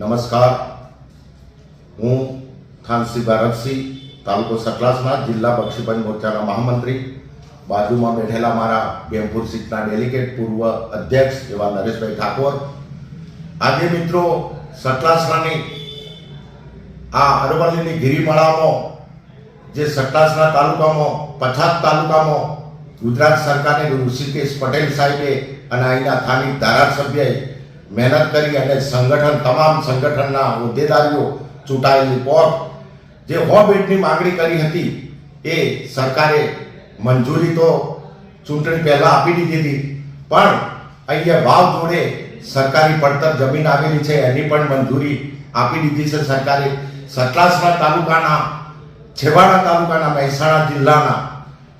નમસ્કાર. હું થાનસિંહ ભારતસિંહ તાલુકો સતલાસના જિલ્લા બક્ષીપંચ મોરચાના મહામંત્રી. બાજુમાં બેઠેલા મારા બેમપુર સીટના ડેલિગેટ પૂર્વ અધ્યક્ષ એવા નરેશભાઈ ઠાકોર. આજે મિત્રો સકલાસનાની આ અરવલ્લીની ગિરિમાળામાં જે સકલાસના તાલુકામાં, પછાત તાલુકામાં ગુજરાત સરકારે ઋષિકેશ પટેલ સાહેબે અને અહીંના સ્થાનિક ધારાસભ્યએ મહેનત કરી અને સંગઠન, તમામ સંગઠનના હોદ્દેદારીઓ ચૂંટાયેલી પોર્ટ જે હો બેટની માગણી કરી હતી, એ સરકારે મંજૂરી તો ચૂંટણી પહેલાં આપી દીધી હતી, પણ અહીંયા વાવ જોડે સરકારી પડતર જમીન આવેલી છે, એની પણ મંજૂરી આપી દીધી છે સરકારે. સતલાસના તાલુકાના, છેવાડા તાલુકાના, મહેસાણા જિલ્લાના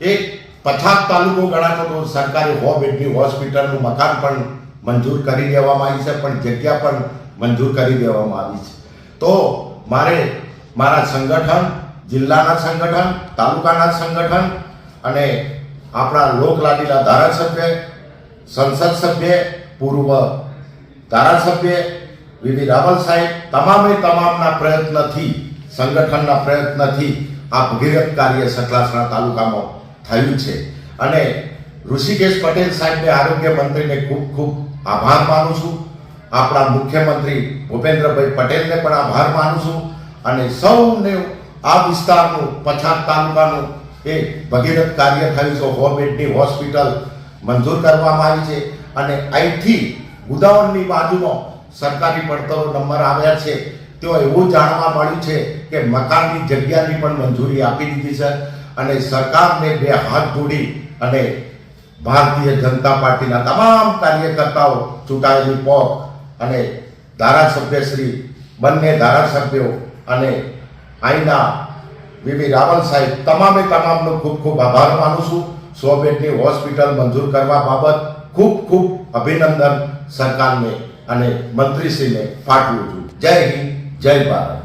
એક પથાક તાલુકો ગણાતો તો સરકારે હો બેડની હોસ્પિટલનું મકાન પણ મંજૂર કરી દેવામાં આવી છે, પણ જગ્યા પણ મંજૂર કરી દેવામાં આવી છે. તો મારે મારા સંગઠન, જિલ્લાના સંગઠન, તાલુકાના સંગઠન અને આપણા લોકલાડીલા ધારાસભ્ય, સંસદ સભ્ય, પૂર્વ ધારાસભ્ય, વીવી રાવલ સાહેબ, તમામે તમામના પ્રયત્નથી, સંગઠનના પ્રયત્નથી આ ભગીરથ કાર્ય સતલાસના તાલુકામાં થયું છે. અને ઋષિકેશ પટેલ સાહેબને આરોગ્ય મંત્રીને ખૂબ ખૂબ આભાર માનું છું. આપણા મુખ્યમંત્રી ભૂપેન્દ્રભાઈ પટેલને પણ આભાર માનું છું અને સૌને આ વિસ્તારનું પછાત તાલુકાનું એ ભગીરથ કાર્ય થયું છે. હો બેડની હોસ્પિટલ મંજૂર કરવામાં આવી છે અને અહીંથી ગુદાવનની બાજુમાં સરકારી પડતરો નંબર આવ્યા છે. તેઓ એવું જાણવા મળ્યું છે કે મકાનની જગ્યાની પણ મંજૂરી આપી દીધી છે અને સરકારને બે હાથ જોડી અને ભારતીય જનતા પાર્ટીના તમામ કાર્યકર્તાઓ ચૂંટાયેલી પોક અને ધારાસભ્યશ્રી બંને ધારાસભ્યો અને અહીંના વીવી રાવલ સાહેબ તમામે તમામનો ખૂબ ખૂબ આભાર માનું છું. સો બેડની હોસ્પિટલ મંજૂર કરવા બાબત ખૂબ ખૂબ અભિનંદન સરકારને અને મંત્રીશ્રીને પાઠવું છું. જય હિન્દ, જય ભારત.